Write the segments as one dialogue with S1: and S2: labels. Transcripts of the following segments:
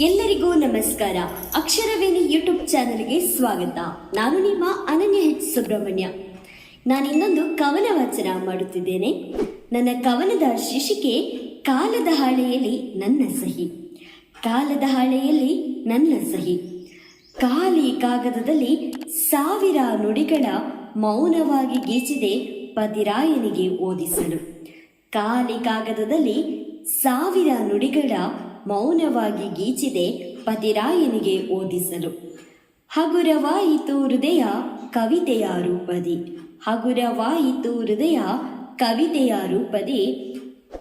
S1: ಎಲ್ಲರಿಗೂ ನಮಸ್ಕಾರ. ಅಕ್ಷರವೇಣಿ ಯೂಟ್ಯೂಬ್ ಚಾನೆಲ್ಗೆ ಸ್ವಾಗತ. ನಾನು ನಿಮ್ಮ ಅನನ್ಯ ಹೆಚ್ ಸುಬ್ರಹ್ಮಣ್ಯ. ನಾನು ಇನ್ನೊಂದು ಕವನ ವಾಚನ ಮಾಡುತ್ತಿದ್ದೇನೆ. ನನ್ನ ಕವನದ ಶೀರ್ಷಿಕೆ, ಕಾಲದ ಹಾಳೆಯಲ್ಲಿ ನನ್ನ ಸಹಿ. ಕಾಲದ ಹಾಳೆಯಲ್ಲಿ ನನ್ನ ಸಹಿ. ಖಾಲಿ ಕಾಗದದಲ್ಲಿ ಸಾವಿರ ನುಡಿಗಳ ಮೌನವಾಗಿ ಗೀಚಿದೆ ಪದಿರಾಯನಿಗೆ ಓದಿಸಲು. ಖಾಲಿ ಕಾಗದದಲ್ಲಿ ಸಾವಿರ ನುಡಿಗಳ ಮೌನವಾಗಿ ಗೀಚಿದೆ ಪತಿರಾಯನಿಗೆ ಓದಿಸಲು. ಹಗುರವಾಯಿತು ಹೃದಯ ಕವಿತೆಯ ರೂಪದಿ. ಹಗುರವಾಯಿತು ಹೃದಯ ಕವಿತೆಯ ರೂಪದಿ.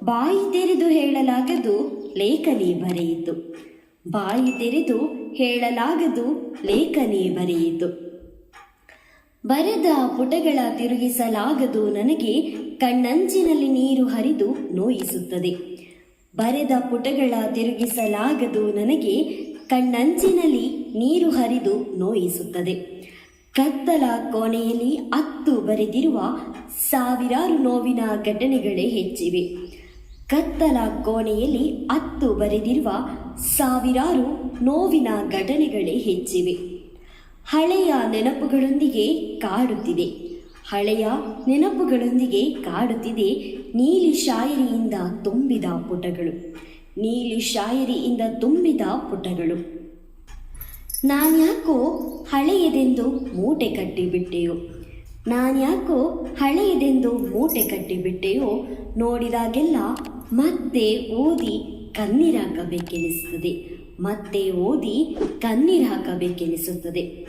S1: ಬಾಯಿ ತೆರೆದು ಹೇಳಲಾಗದು ಲೇಖನಿ ಬರೆಯಿತು. ಬಾಯಿ ತೆರೆದು ಹೇಳಲಾಗದು ಲೇಖನಿ ಬರೆಯಿತು. ಬರೆದ ಪುಟಗಳ ತಿರುಗಿಸಲಾಗದು ನನಗೆ ಕಣ್ಣಂಚಿನಲ್ಲಿ ನೀರು ಹರಿದು ನೋಯಿಸುತ್ತದೆ. ಬರೆದ ಪುಟಗಳ ತಿರುಗಿಸಲಾಗದು ನನಗೆ ಕಣ್ಣಂಚಿನಲ್ಲಿ ನೀರು ಹರಿದು ನೋಯಿಸುತ್ತದೆ. ಕತ್ತಲ ಕೋಣೆಯಲ್ಲಿ ಅತ್ತು ಬರೆದಿರುವ ಸಾವಿರಾರು ನೋವಿನ ಘಟನೆಗಳೇ ಹೆಚ್ಚಿವೆ. ಕತ್ತಲ ಕೋಣೆಯಲ್ಲಿ ಅತ್ತು ಬರೆದಿರುವ ಸಾವಿರಾರು ನೋವಿನ ಘಟನೆಗಳೇ ಹೆಚ್ಚಿವೆ. ಹಳೆಯ ನೆನಪುಗಳೊಂದಿಗೆ ಕಾಡುತ್ತಿದೆ. ಹಳೆಯ ನೆನಪುಗಳೊಂದಿಗೆ ಕಾಡುತ್ತಿದೆ ನೀಲಿ ಶಾಯರಿಯಿಂದ ತುಂಬಿದ ಪುಟಗಳು. ನೀಲಿ ಶಾಯರಿಯಿಂದ ತುಂಬಿದ ಪುಟಗಳು. ನಾನ್ಯಾಕೋ ಹಳೆಯದೆಂದು ಮೂಟೆ ಕಟ್ಟಿಬಿಟ್ಟೆಯೋ? ನಾನ್ಯಾಕೋ ಹಳೆಯದೆಂದು ಮೂಟೆ ಕಟ್ಟಿಬಿಟ್ಟೆಯೋ? ನೋಡಿದಾಗೆಲ್ಲ ಮತ್ತೆ ಓದಿ ಕಣ್ಣೀರಾಕಬೇಕೆನಿಸುತ್ತದೆ ಮತ್ತೆ ಓದಿ ಕಣ್ಣೀರು ಹಾಕಬೇಕೆನಿಸುತ್ತದೆ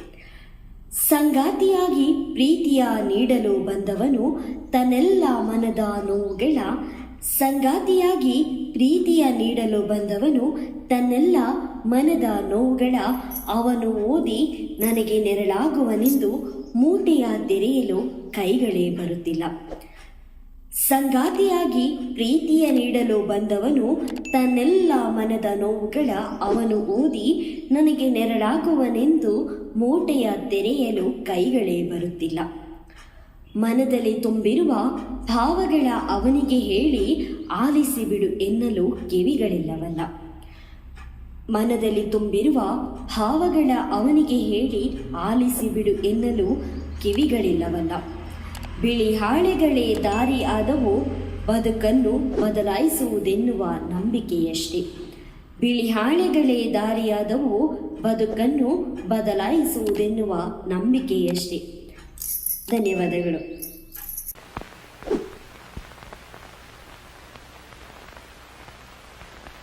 S1: ಸಂಗಾತಿಯಾಗಿ ಪ್ರೀತಿಯ ನೀಡಲು ಬಂದವನು ತನ್ನೆಲ್ಲ ಮನದ ನೋವುಗಳ ಸಂಗಾತಿಯಾಗಿ ಪ್ರೀತಿಯ ನೀಡಲು ಬಂದವನು ತನ್ನೆಲ್ಲ ಮನದ ನೋವುಗಳ ಅವನು ಓದಿ ನನಗೆ ನೆರಳಾಗುವನೆಂದು ಮೂಟೆಯ ತೆರೆಯಲು ಕೈಗಳೇ ಬರುತ್ತಿಲ್ಲ. ಸಂಗಾತಿಯಾಗಿ ಪ್ರೀತಿಯ ನೀಡಲು ಬಂದವನು ತನ್ನೆಲ್ಲ ಮನದ ನೋವುಗಳ ಅವನು ಓದಿ ನನಗೆ ನೆರಳಾಗುವನೆಂದು ಮೋಟೆಯ ತೆರೆಯಲು ಕೈಗಳೇ ಬರುತ್ತಿಲ್ಲ. ಮನದಲ್ಲಿ ತುಂಬಿರುವ ಭಾವಗಳ ಅವನಿಗೆ ಹೇಳಿ ಆಲಿಸಿ ಬಿಡು ಎನ್ನಲು ಕಿವಿಗಳಿಲ್ಲವಲ್ಲ. ಮನದಲ್ಲಿ ತುಂಬಿರುವ ಭಾವಗಳ ಅವನಿಗೆ ಹೇಳಿ ಆಲಿಸಿ ಬಿಡು ಎನ್ನಲು ಕಿವಿಗಳಿಲ್ಲವಲ್ಲ. ಬಿಳಿ ಹಾಳೆಗಳೇ ದಾರಿ ಆದವು ಬದುಕನ್ನು ಬದಲಾಯಿಸುವುದೆನ್ನುವ ನಂಬಿಕೆಯಷ್ಟೇ. ಬಿಳಿ ಹಾಳೆಗಳೇ ದಾರಿಯಾದವು ಬದುಕನ್ನು ಬದಲಾಯಿಸುವುದೆನ್ನುವ ನಂಬಿಕೆಯಷ್ಟೇ. ಧನ್ಯವಾದಗಳು.